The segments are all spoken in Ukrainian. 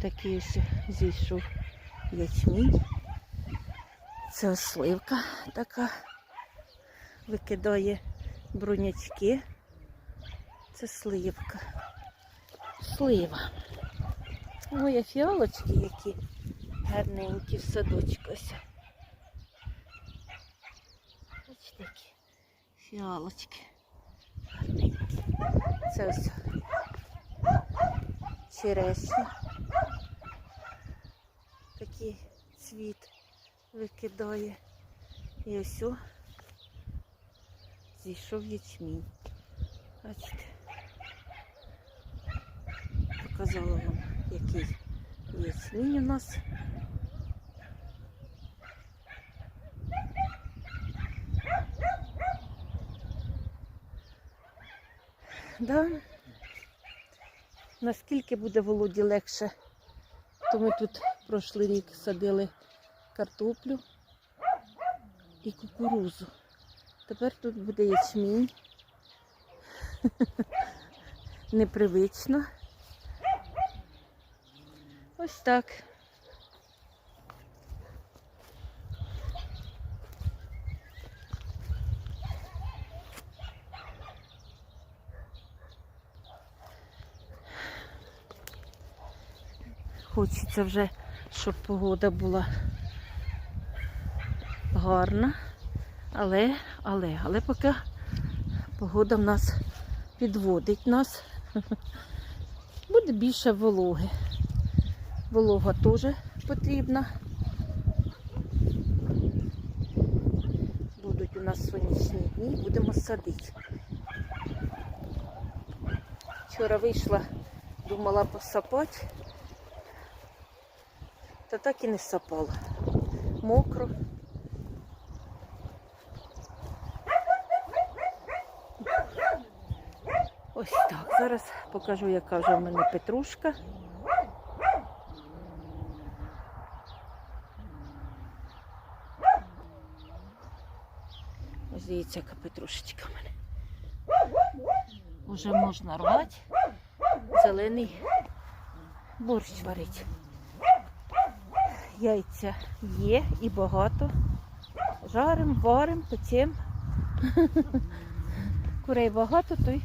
такий ось зійшов ячмінь. Це сливка така. Викидає брунячки. Це сливка. Слива. Ой, а фіалочки які гарненькі в садочку. ось. Ось такі фіалочки. Гарненькі. Це ось черешня. Такий цвіт викидає. І ось зійшов ячмінь. Бачите? Показала вам, який ячмінь у нас. Да. Наскільки буде Володі легше, то ми тут пройшли рік садили картоплю і кукурузу. Тепер тут буде ячмінь. Непривично. Ось так. Хочеться вже, щоб погода була гарна. Але, але, але поки погода в нас підводить нас. Буде більше вологи. Волога теж потрібна. Будуть у нас сонячні дні, будемо садити. Вчора вийшла, думала посапати, та так і не сапала. Мокро. Ось так. Зараз покажу, яка вже в мене петрушка. Ось дивіться, яка петрушечка в мене. Уже можна рвати. Зелений борщ варить. Яйця є і багато. Жарим, варим, печем. Курей багато, то й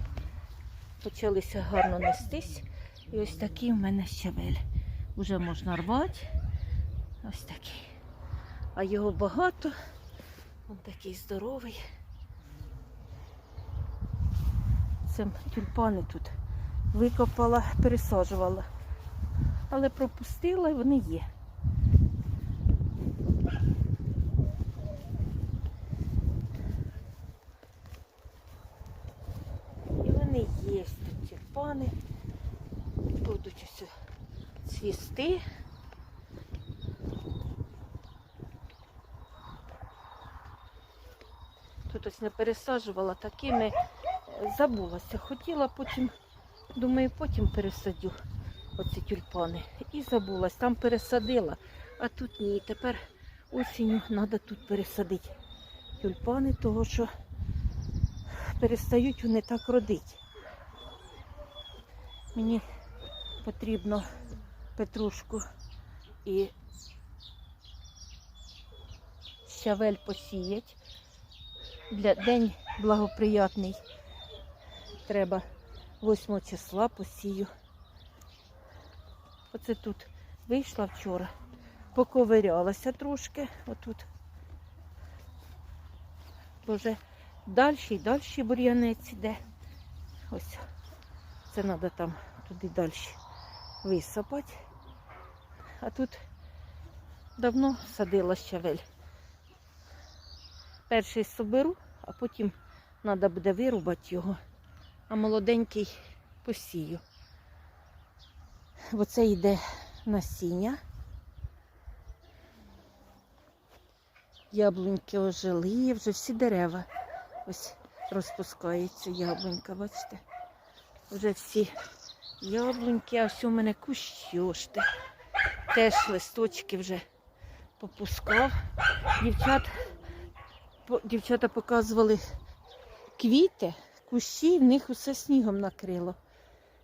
почалися гарно нестись. І ось такий в мене щавель. Уже можна рвати. Ось такий. А його багато. Він такий здоровий. Це тюльпани тут викопала, пересаджувала. Але пропустила і вони є. І вони є тут тюльпани. Будуть ось цвісти. Тут ось не пересаджувала такими, е, забулася. Хотіла потім, думаю, потім пересадю оці тюльпани. І забулась, там пересадила, а тут ні. Тепер осінню треба тут пересадити тюльпани, того що перестають вони так родити. Мені потрібно петрушку і щавель посіять. Для день благоприятний. Треба 8 числа посію. Оце тут вийшла вчора, поковирялася трошки. Отут. Бо вже далі і далі бур'янець іде. Ось. Це треба там туди далі висипати. А тут давно садила щавель. Перший соберу, а потім треба буде вирубати його, а молоденький посію. Бо це йде насіння. Яблуньки ожили, вже всі дерева. Ось розпускається яблунька, бачите? Вже всі яблуньки, а ось у мене кущошти. Теж листочки вже попускав. Дівчат дівчата показували квіти, кущі, в них усе снігом накрило.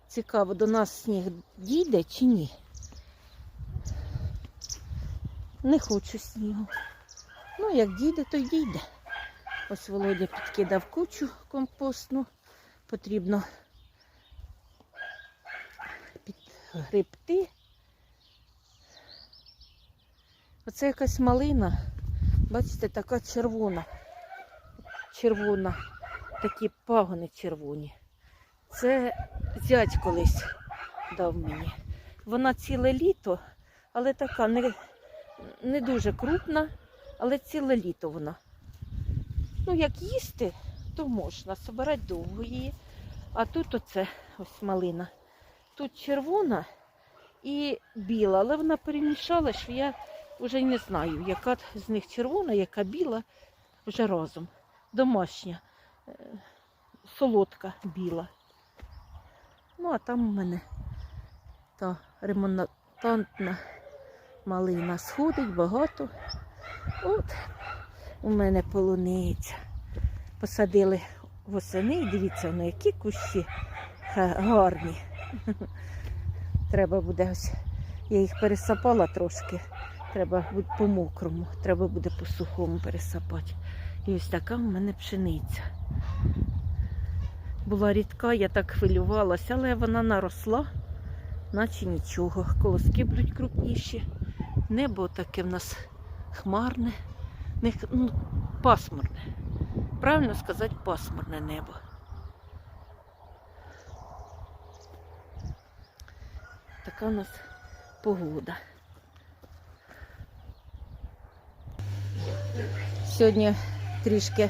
Цікаво, до нас сніг дійде чи ні? Не хочу снігу. Ну, як дійде, то й дійде. Ось Володя підкидав кучу компостну. Потрібно підгребти. Оце якась малина. Бачите, така червона. Червона. Такі пагони червоні. Це зять колись дав мені. Вона ціле літо, але така не, не дуже крупна, але ціле літо вона. Ну, як їсти, то можна. Собирати довго її. А тут оце ось малина. Тут червона і біла, але вона перемішала, що я вже й не знаю, яка з них червона, яка біла, вже разом. Домашня, е, солодка біла. Ну, а там у мене та ремонтантна малина сходить багато. От у мене полуниця. Посадили восени, і дивіться, на які кущі гарні. Треба буде ось. Я їх пересапала трошки. Треба по мокрому, треба буде по сухому пересапати. І ось така в мене пшениця. Була рідка, я так хвилювалася, але вона наросла, наче нічого. Колоски будуть крупніші. Небо таке в нас хмарне, не, ну, пасмурне. Правильно сказати, пасмурне небо. Така у нас погода. Сьогодні трішки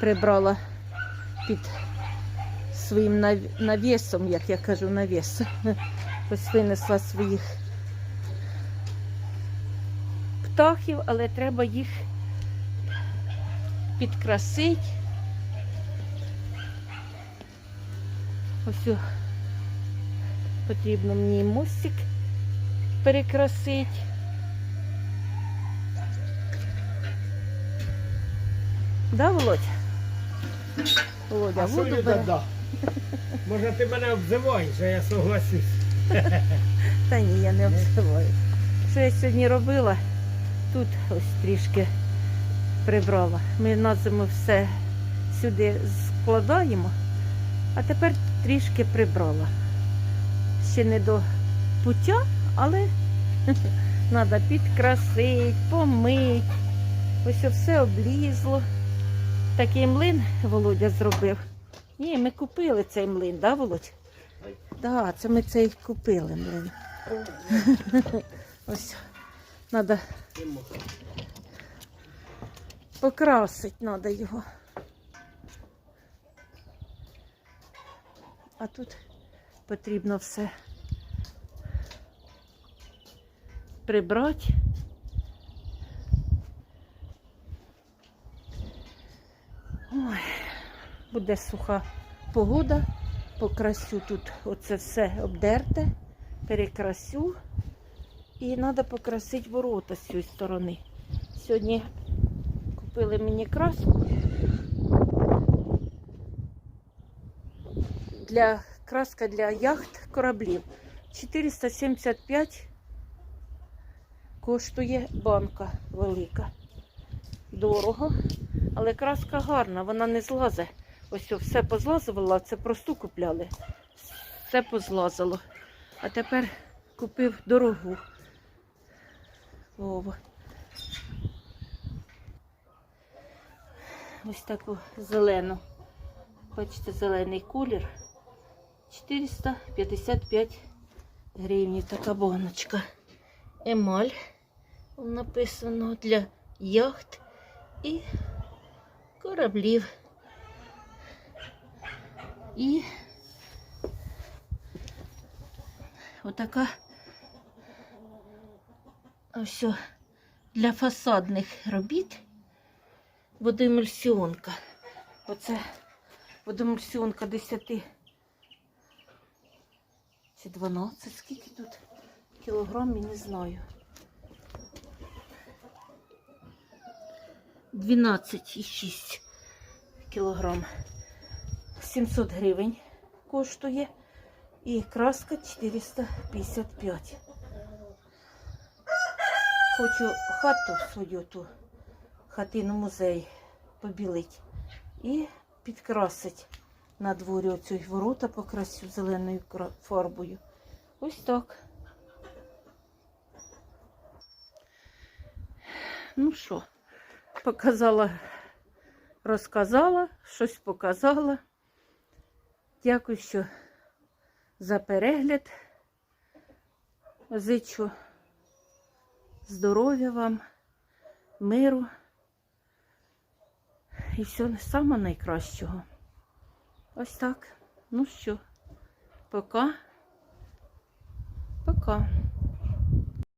прибрала під своїм навісом, як я кажу, навіс. Ось винесла своїх птахів, але треба їх підкрасити. Ось потрібно мені мостик перекрасити. Да, Володь? Володя, А воду бере. да? Може ти мене обзиваєш, а я согласюсь. Та ні, я не обзиваю. Що я сьогодні робила? Тут ось трішки прибрала. Ми на зиму все сюди складаємо, а тепер трішки прибрала. Ще не до пуття, але треба підкрасити, помити. Ось все облізло. Такий млин Володя зробив. Ні, ми купили цей млин, да, Володь? Так, да, це ми цей купили млин. Ось треба покрасити треба його. А тут потрібно все прибрати. Буде суха погода. Покрасю тут оце все обдерте, перекрасю. І треба покрасити ворота з цієї сторони. Сьогодні купили мені краску для краска для яхт кораблів. 475 коштує банка велика. Дорого, але краска гарна, вона не злазить. Ось о, все позлазувала, це просту купляли. Все позлазило. А тепер купив дорогу. Вова. Ось таку зелену. Бачите, зелений колір. 455 гривень така баночка. Емаль написано для яхт і кораблів. І отака ось для фасадних робіт водоемульсіонка. Оце водоемульсіонка 10 чи 12, скільки тут кілограмів, не знаю. 12,6 кілограм. 700 гривень коштує. І краска 455. хочу хату свою ту хатину музей побілить і підкрасить на дворі оцю ворота покрасю зеленою фарбою. Ось так. Ну що, показала, розказала, щось показала. Дякую, що за перегляд. Зичу здоров'я вам, миру і всього самого найкращого. Ось так. Ну що, пока. Пока.